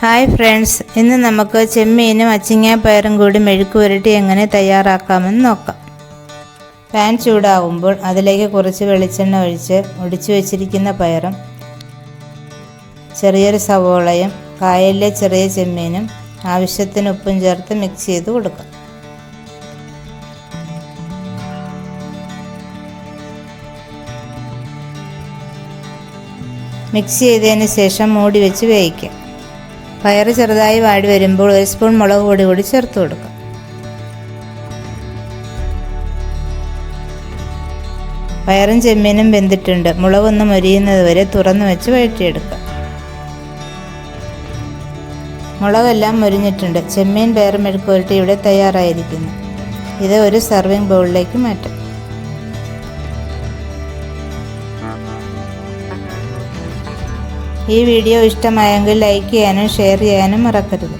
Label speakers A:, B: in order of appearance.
A: Hi friends ഇന്ന് നമുക്ക് ചെമ്മീനും അച്ചിങ്ങാപ്പയറും കൂടി മെഴുക്ക് പുരട്ടി എങ്ങനെ തയ്യാറാക്കാമെന്ന് നോക്കാം. പാൻ ചൂടാവുമ്പോൾ അതിലേക്ക് കുറച്ച് വെളിച്ചെണ്ണ ഒഴിച്ച് ഒടിച്ചു വെച്ചിരിക്കുന്ന പയറും ചെറിയൊരു സവോളയും കായലിലെ ചെറിയ ചെമ്മീനും ആവശ്യത്തിന് ഉപ്പും ചേർത്ത് മിക്സ് ചെയ്ത് കൊടുക്കാം. മിക്സ് ചെയ്തതിന് ശേഷം മൂടി വെച്ച് വേവിക്കാം. പയറ് ചെറുതായി വാടി വരുമ്പോൾ ഒരു സ്പൂൺ മുളക് പൊടി കൂടി ചേർത്ത് കൊടുക്കാം. പയറും ചെമ്മീനും വെന്തിട്ടുണ്ട്. മുളകൊന്ന് മൊരിയുന്നത് വരെ തുറന്നു വെച്ച് വഴറ്റിയെടുക്കാം. മുളകെല്ലാം മൊരിഞ്ഞിട്ടുണ്ട്. ചെമ്മീൻ പയർ മെഴുക്കുവരട്ടി ഇവിടെ തയ്യാറായിരിക്കുന്നു. ഇത് ഒരു സർവിംഗ് ബൗളിലേക്ക് മാറ്റാം. ഈ വീഡിയോ ഇഷ്ടമായെങ്കിൽ ലൈക്ക് ചെയ്യാനും ഷെയർ ചെയ്യാനും മറക്കരുത്.